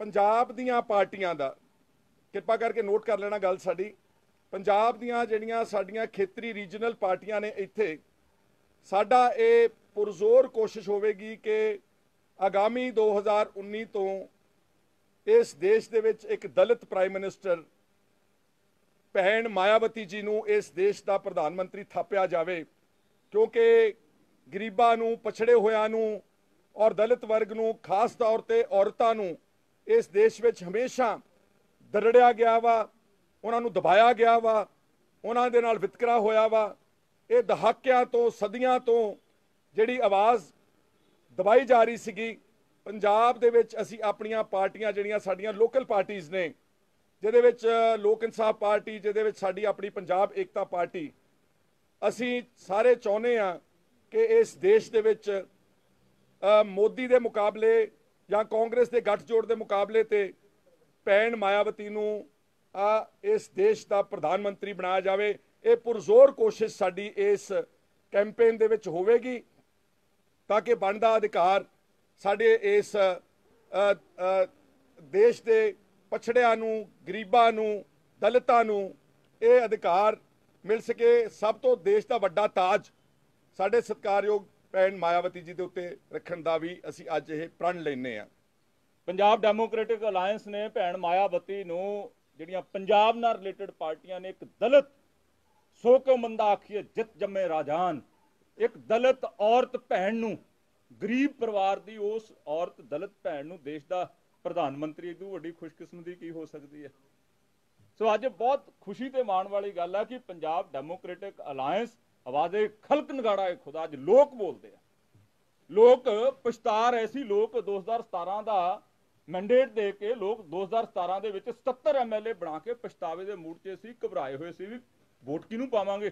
ਪੰਜਾਬ ਦੀਆਂ ਪਾਰਟੀਆਂ ਦਾ। ਕਿਰਪਾ ਕਰਕੇ ਨੋਟ ਕਰ ਲੈਣਾ ਗੱਲ ਸਾਡੀ। ਪੰਜਾਬ ਦੀਆਂ ਜਿਹੜੀਆਂ ਸਾਡੀਆਂ ਖੇਤਰੀ ਰੀਜਨਲ ਪਾਰਟੀਆਂ ਨੇ ਇੱਥੇ, ਸਾਡਾ ਇਹ ਪੁਰਜ਼ੋਰ ਕੋਸ਼ਿਸ਼ ਹੋਵੇਗੀ ਕਿ ਆਗਾਮੀ 2019 ਤੋਂ ਇਸ ਦੇਸ਼ ਦੇ ਵਿੱਚ ਇੱਕ ਦਲਿਤ ਪ੍ਰਾਈਮ ਮਿਨਿਸਟਰ ਭੈਣ ਮਾਇਆਵਤੀ ਜੀ ਨੂੰ ਇਸ ਦੇਸ਼ ਦਾ ਪ੍ਰਧਾਨ ਮੰਤਰੀ ਥਾਪਿਆ ਜਾਵੇ। ਕਿਉਂਕਿ ਗਰੀਬਾਂ ਨੂੰ, ਪਛੜੇ ਹੋਇਆਂ ਨੂੰ ਔਰ ਦਲਿਤ ਵਰਗ ਨੂੰ, ਖਾਸ ਤੌਰ ਤੇ ਔਰਤਾਂ ਨੂੰ ਇਸ ਦੇਸ਼ ਵਿੱਚ ਹਮੇਸ਼ਾ ਦਰੜਿਆ ਗਿਆ ਵਾ, ਉਹਨਾਂ ਨੂੰ ਦਬਾਇਆ ਗਿਆ ਵਾ, ਉਹਨਾਂ ਦੇ ਨਾਲ ਵਿਤਕਰਾ ਹੋਇਆ ਵਾ। ਇਹ ਦਹਾਕਿਆਂ ਤੋਂ, ਸਦੀਆਂ ਤੋਂ ਜਿਹੜੀ ਆਵਾਜ਼ ਦਬਾਈ ਜਾ ਰਹੀ ਸੀਗੀ, ਪੰਜਾਬ ਦੇ ਵਿੱਚ ਅਸੀਂ ਆਪਣੀਆਂ ਪਾਰਟੀਆਂ ਜਿਹੜੀਆਂ ਸਾਡੀਆਂ ਲੋਕਲ ਪਾਰਟੀਆਂ ਨੇ, ਜਿਹਦੇ ਵਿੱਚ ਲੋਕ ਇਨਸਾਫ ਪਾਰਟੀ, ਜਿਹਦੇ ਵਿੱਚ ਸਾਡੀ ਆਪਣੀ ਪੰਜਾਬ ਏਕਤਾ ਪਾਰਟੀ, ਅਸੀਂ ਸਾਰੇ ਚਾਹੁੰਦੇ ਆ ਕਿ ਇਸ ਦੇਸ਼ ਦੇ ਵਿੱਚ ਮੋਦੀ ਦੇ ਮੁਕਾਬਲੇ ਜਾਂ ਕਾਂਗਰਸ ਦੇ ਗੱਠਜੋੜ ਦੇ ਮੁਕਾਬਲੇ ਤੇ ਭੈਣ ਮਾਇਆਵਤੀ ਨੂੰ ਆ ਇਸ ਦੇਸ਼ ਦਾ ਪ੍ਰਧਾਨ ਮੰਤਰੀ ਬਣਾਇਆ ਜਾਵੇ, ਇਹ ਪੁਰਜ਼ੋਰ ਕੋਸ਼ਿਸ਼ ਸਾਡੀ ਇਸ ਕੈਂਪੇਨ ਦੇ ਵਿੱਚ ਹੋਵੇਗੀ ਤਾਂ ਕਿ ਬਣਦਾ ਅਧਿਕਾਰ ਸਾਡੇ ਇਸ ਦੇਸ਼ ਦੇ ਪਛੜਿਆਂ ਨੂੰ, ਗਰੀਬਾਂ ਨੂੰ, ਦਲਿਤਾਂ ਨੂੰ ਇਹ ਅਧਿਕਾਰ ਮਿਲ ਸਕੇ। ਸਭ ਤੋਂ ਦੇਸ਼ ਦਾ ਵੱਡਾ ਤਾਜ ਸਾਡੇ ਸਤਿਕਾਰਯੋਗ ਭੈਣ ਮਾਇਆਵਤੀ ਜੀ ਦੇ ਉੱਤੇ ਰੱਖਣ ਦਾ ਵੀ ਅਸੀਂ ਅੱਜ ਇਹ ਪ੍ਰਣ ਲੈਨੇ ਆ ਪੰਜਾਬ ਡੈਮੋਕ੍ਰੈਟਿਕ ਅਲਾਈਅੰਸ ਨੇ ਭੈਣ ਮਾਇਆਵਤੀ ਨੂੰ ਜਿਹੜੀਆਂ ਪੰਜਾਬ ਨਾਲ ਰਿਲੇਟਡ ਪਾਰਟੀਆਂ ਨੇ, ਇੱਕ ਦਲਿਤ ਸੋ ਕਿਉ ਮੰਦਾ ਆਖੀਏ, ਜਿਤ ਜੰਮੇ ਰਾਜਾਨ। ਇੱਕ ਦਲਿਤ ਔਰਤ ਭੈਣ ਨੂੰ, ਗਰੀਬ ਪਰਿਵਾਰ ਦੀ ਉਸ ਔਰਤ ਦਲਿਤ ਭੈਣ ਨੂੰ ਦੇਸ਼ ਦਾ ਪ੍ਰਧਾਨ ਮੰਤਰੀ ਤੋਂ ਵੱਡੀ ਖੁਸ਼ਕਿਸਮਤੀ ਕੀ ਹੋ ਸਕਦੀ ਹੈ? ਸੋ ਅੱਜ ਬਹੁਤ ਖੁਸ਼ੀ ਤੇ ਮਾਣ ਵਾਲੀ ਗੱਲ ਹੈ ਕਿ ਪੰਜਾਬ ਡੈਮੋਕ੍ਰੈਟਿਕ ਅਲਾਈਅੰਸ ਆਵਾਜ਼ੇ ਖਲਕ ਨਗਾੜਾ ਹੈ ਖੁਦਾ, ਅੱਜ ਲੋਕ ਬੋਲਦੇ ਆ। ਲੋਕ ਪਛਤਾ ਰਹੇ ਸੀ ਲੋਕ 2017 ਦਾ ਮੈਂਡੇਟ ਦੇ ਕੇ ਲੋਕ 2017 ਦੇ ਵਿੱਚ 77 ਐਮਐਲਏ ਬਣਾ ਕੇ ਪਛਤਾਵੇ ਦੇ ਮੂਡ 'ਚ ਸੀ, ਘਬਰਾਏ ਹੋਏ ਸੀ ਵੀ ਵੋਟ ਕਿਹਨੂੰ ਪਾਵਾਂਗੇ?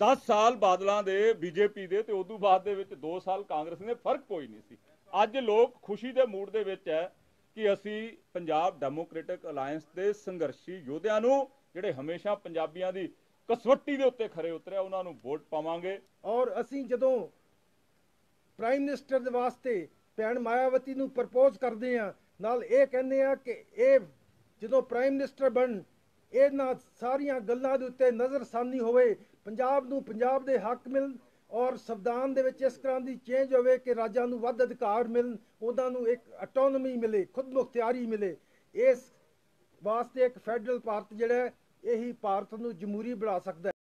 10 ਸਾਲ ਬਾਦਲਾਂ ਦੇ ਬੀਜੇਪੀ ਦੇ ਤੇ ਉਦੋਂ ਬਾਅਦ ਦੇ ਵਿੱਚ 2 ਸਾਲ ਕਾਂਗਰਸ ਨੇ ਫ਼ਰਕ ਕੋਈ ਨਹੀਂ ਸੀ। ਅੱਜ ਲੋਕ ਖੁਸ਼ੀ ਦੇ ਮੂਡ ਦੇ ਵਿੱਚ ਹੈ ਕਿ ਅਸੀਂ ਪੰਜਾਬ ਡੈਮੋਕ੍ਰੈਟਿਕ ਅਲਾਈਅੰਸ ਦੇ ਸੰਘਰਸ਼ੀ ਯੋਧਿਆਂ ਨੂੰ, ਜਿਹੜੇ ਹਮੇਸ਼ਾ ਪੰਜਾਬੀਆਂ ਦੀ ਕਸਵੱਟੀ ਦੇ ਉੱਤੇ ਖਰੇ ਉਤਰਿਆ, ਉਹਨਾਂ ਨੂੰ ਵੋਟ ਪਾਵਾਂਗੇ। ਔਰ ਅਸੀਂ ਜਦੋਂ ਪ੍ਰਾਈਮ ਮਿਨਿਸਟਰ ਦੇ ਵਾਸਤੇ ਭੈਣ ਮਾਇਆਵਤੀ ਨੂੰ ਪ੍ਰਪੋਜ਼ ਕਰਦੇ ਆ ਨਾਲ ਇਹ ਕਹਿੰਦੇ ਆ ਕਿ ਇਹ ਜਦੋਂ ਪ੍ਰਾਈਮ ਮਿਨਿਸਟਰ ਬਣ, ਇਹਨਾਂ ਸਾਰੀਆਂ ਗੱਲਾਂ ਦੇ ਉੱਤੇ ਨਜ਼ਰਸਾਨੀ ਹੋਵੇ, ਪੰਜਾਬ ਨੂੰ ਪੰਜਾਬ ਦੇ ਹੱਕ ਮਿਲਣ ਔਰ ਸੰਵਿਧਾਨ ਦੇ ਵਿੱਚ ਇਸ ਤਰ੍ਹਾਂ ਦੀ ਚੇਂਜ ਹੋਵੇ ਕਿ ਰਾਜਾਂ ਨੂੰ ਵੱਧ ਅਧਿਕਾਰ ਮਿਲਣ, ਉਹਨਾਂ ਨੂੰ ਇੱਕ ਆਟੋਨੋਮੀ ਮਿਲੇ ਖੁਦ ਮੁਖਤਿਆਰੀ ਮਿਲੇ। ਇਸ ਵਾਸਤੇ ਇੱਕ ਫੈਡਰਲ ਭਾਰਤ ਜਿਹੜਾ ਇਹੀ ਭਾਰਤ ਨੂੰ ਜਮਹੂਰੀ ਬਣਾ ਸਕਦਾ ਹੈ।